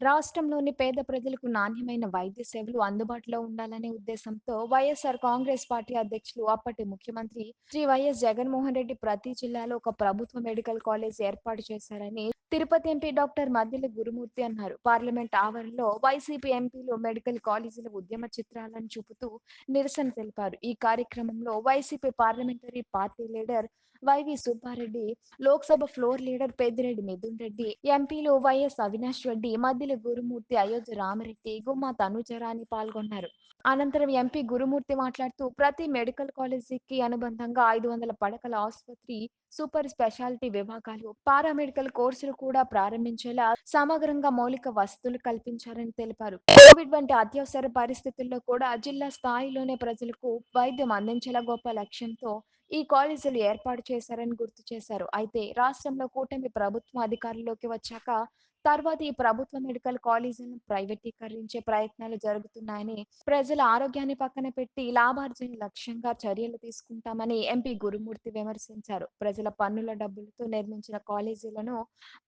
రాష్ట్రంలోని పేద ప్రజలకు నాణ్యమైన వైద్య సేవలు అందుబాటులో ఉండాలనే ఉద్దేశంతో వైఎస్ఆర్ కాంగ్రెస్ పార్టీ అధ్యక్షులు అప్పటి ముఖ్యమంత్రి శ్రీ వైఎస్ జగన్మోహన్ రెడ్డి ప్రతి జిల్లాలో ఒక ప్రభుత్వ మెడికల్ కాలేజ్ ఏర్పాటు చేశారని తిరుపతి ఎంపీ డాక్టర్ మద్దిల గురుమూర్తి అన్నారు. పార్లమెంట్ ఆవరణలో వైసీపీ ఎంపీలు మెడికల్ కాలేజీల ఉద్యమ చిత్రాలను చూపుతూ నిరసన తెలిపారు. ఈ కార్యక్రమంలో YCP parliamentary party leader YV Subbareddy Lok Sabha floor leader Peddireddy Mithun Reddy ఎంపీలు వైఎస్ అవినాష్ రెడ్డి మద్దిల గురుమూర్తి అయోధ్య రామరెడ్డి గుమ్మ తనుజరాని పాల్గొన్నారు. అనంతరం ఎంపీ గురుమూర్తి మాట్లాడుతూ ప్రతి మెడికల్ కాలేజీకి అనుబంధంగా ఐదు వందల పడకల ఆసుపత్రి సూపర్ స్పెషాలిటీ విభాగాలు పారామెడికల్ కోర్సులు కూడా ప్రారంభించేలా సమగ్రంగా మౌలిక వసతులు కల్పించారని తెలిపారు. కోవిడ్ వంటి అత్యవసర పరిస్థితుల్లో కూడా జిల్లా స్థాయిలోనే ప్రజలకు వైద్యం అందించేలా గొప్ప లక్ష్యంతో ఈ కాలేజీలు ఏర్పాటు చేశారని గుర్తు చేశారు. అయితే రాష్ట్రంలో కూటమి ప్రభుత్వం అధికారంలోకి వచ్చాక తర్వాత ఈ ప్రభుత్వ మెడికల్ కాలేజీలను ప్రైవేటీకరించే ప్రయత్నాలు జరుగుతున్నాయని ప్రజల ఆరోగ్యాన్ని పక్కన పెట్టి లాభార్జన లక్ష్యంగా చర్యలు తీసుకుంటామని ఎంపీ గురుమూర్తి విమర్శించారు. ప్రజల పన్నుల డబ్బులతో నిర్మించిన కాలేజీలను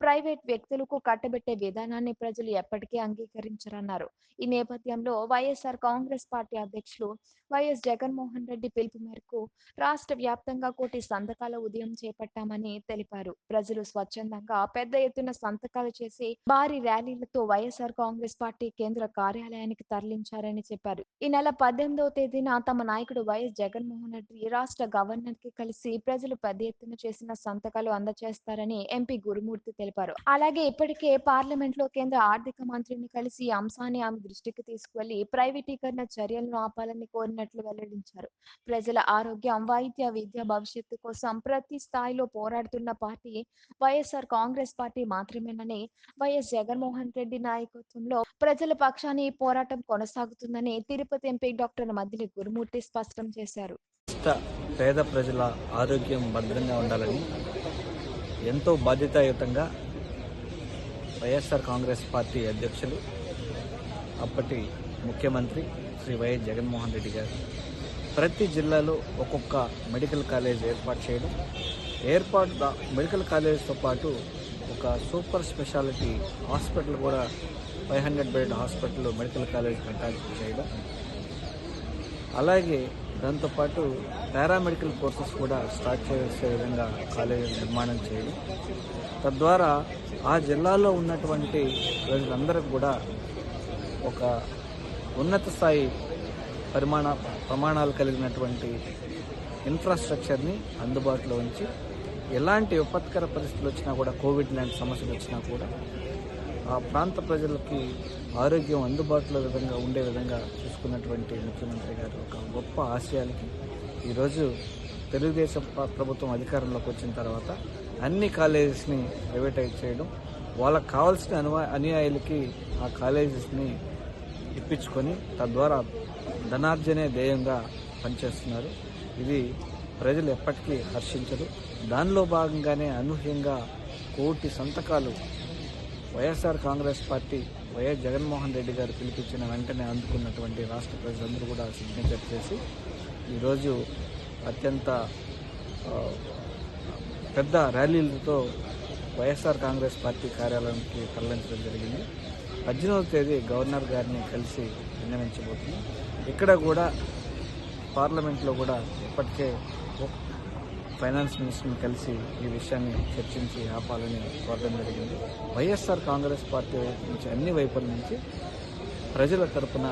ప్రైవేట్ వ్యక్తులకు కట్టబెట్టే విధానాన్ని ప్రజలు ఎప్పటికీ అంగీకరించరన్నారు. ఈ నేపథ్యంలో వైఎస్ఆర్ కాంగ్రెస్ పార్టీ అధ్యక్షులు వైఎస్ జగన్మోహన్ రెడ్డి పిలుపు మేరకు రాష్ట్ర వ్యాప్తంగా కోటి సంతకాల ఉదయం చేపట్టామని తెలిపారు. ప్రజలు స్వచ్ఛందంగా పెద్ద ఎత్తున సంతకాలు చేసి భారీ ర్యాలీలతో వైఎస్ఆర్ కాంగ్రెస్ పార్టీ కేంద్ర కార్యాలయానికి తరలించారని చెప్పారు. ఈ నెల పద్దెనిమిదవ తేదీన తమ నాయకుడు వైఎస్ జగన్మోహన్ రెడ్డి రాష్ట్ర గవర్నర్కి కలిసి ప్రజలు పెద్ద ఎత్తున చేసిన సంతకాలు అందజేస్తారని ఎంపీ గురుమూర్తి తెలిపారు. అలాగే ఇప్పటికే పార్లమెంట్లో కేంద్ర ఆర్థిక మంత్రిని కలిసి ఈ అంశాన్ని ఆమె దృష్టికి తీసుకువెళ్ళి ప్రైవేటీకరణ చర్యలను ఆపాలని కోరినట్లు వెల్లడించారు. ప్రజల ఆరోగ్యం వైద్య విద్య భవిష్యత్తు కోసం ప్రతి స్థాయిలో పోరాడుతున్న పార్టీ వైఎస్ఆర్ కాంగ్రెస్ పార్టీ మాత్రమేనని వైఎస్ జగన్మోహన్ రెడ్డి నాయకత్వంలో ప్రజల పక్షాన్ని ఈ పోరాటం కొనసాగుతుందని తిరుపతి ఎంపీ డాక్టర్ మద్దిలి గురుమూర్తి స్పష్టం చేశారు. పేద ప్రజల ఆరోగ్యం భద్రంగా ఉండాలని ఎంతో బాధ్యతాయుతంగా వైఎస్ఆర్ కాంగ్రెస్ పార్టీ అధ్యక్షులు అప్పటి ముఖ్యమంత్రి శ్రీ వైఎస్ జగన్మోహన్ రెడ్డి గారు ప్రతి జిల్లాలో ఒక్కొక్క మెడికల్ కాలేజ్ ఏర్పాటు చేయడం ఏర్పాటు మెడికల్ కాలేజ్తో పాటు ఒక సూపర్ స్పెషాలిటీ హాస్పిటల్ కూడా five hundred bed hospital medical college కట్టాల్సి చేయడం. అలాగే దాంతోపాటు పారామెడికల్ కోర్సెస్ కూడా స్టార్ట్ చేసే విధంగా కాలేజీ నిర్మాణం చేయడం. తద్వారా ఆ జిల్లాలో ఉన్నటువంటి ప్రజలందరికీ కూడా ఒక ఉన్నత స్థాయి పరిమాణ ప్రమాణాలు కలిగినటువంటి ఇన్ఫ్రాస్ట్రక్చర్ని అందుబాటులో ఉంచి ఎలాంటి విపత్కర పరిస్థితులు వచ్చినా కూడా కోవిడ్ లాంటి సమస్యలు వచ్చినా కూడా ఆ ప్రాంత ప్రజలకి ఆరోగ్యం అందుబాటులో విధంగా ఉండే విధంగా చూసుకున్నటువంటి ముఖ్యమంత్రి గారు ఒక గొప్ప ఆశయాలకి ఈరోజు తెలుగుదేశం ప్రభుత్వం అధికారంలోకి వచ్చిన తర్వాత అన్ని కాలేజెస్ని ప్రైవేటైజ్ చేయడం వాళ్ళకి కావాల్సిన అనువా అనుయాయులకి ఆ కాలేజెస్ని ఇప్పించుకొని తద్వారా ధనార్జనే ధ్యేయంగా పనిచేస్తున్నారు. ఇది ప్రజలు ఎప్పటికీ హర్షించరు. దానిలో భాగంగానే అనూహ్యంగా కోటి సంతకాలు YSR Congress party Y S Jaganmohan Reddy గారు పిలిపించిన వెంటనే అందుకున్నటువంటి రాష్ట్ర ప్రజలందరూ కూడా సిగ్నేచర్ చేసి ఈరోజు అత్యంత పెద్ద ర్యాలీలతో వైఎస్ఆర్ కాంగ్రెస్ పార్టీ కార్యాలయానికి తరలించడం జరిగింది. పద్దెనిమిదవ తేదీ గవర్నర్ గారిని కలిసి విన్నవించబోతున్నాం. ఇక్కడ కూడా పార్లమెంట్లో కూడా ఇప్పటికే ఫైనాన్స్ మినిస్టర్ని కలిసి ఈ విషయాన్ని చర్చించి ఆపాలని కోరడం జరిగింది. వైఎస్ఆర్ కాంగ్రెస్ పార్టీ నుంచి అన్ని వైపుల నుంచి ప్రజల తరపున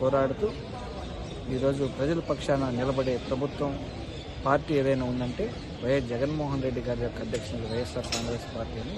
పోరాడుతూ ఈరోజు ప్రజల పక్షాన నిలబడే ప్రభుత్వం పార్టీ ఏదైనా ఉందంటే వైఎస్ జగన్మోహన్ రెడ్డి గారి యొక్క అధ్యక్షులు వైఎస్ఆర్ కాంగ్రెస్ పార్టీ అని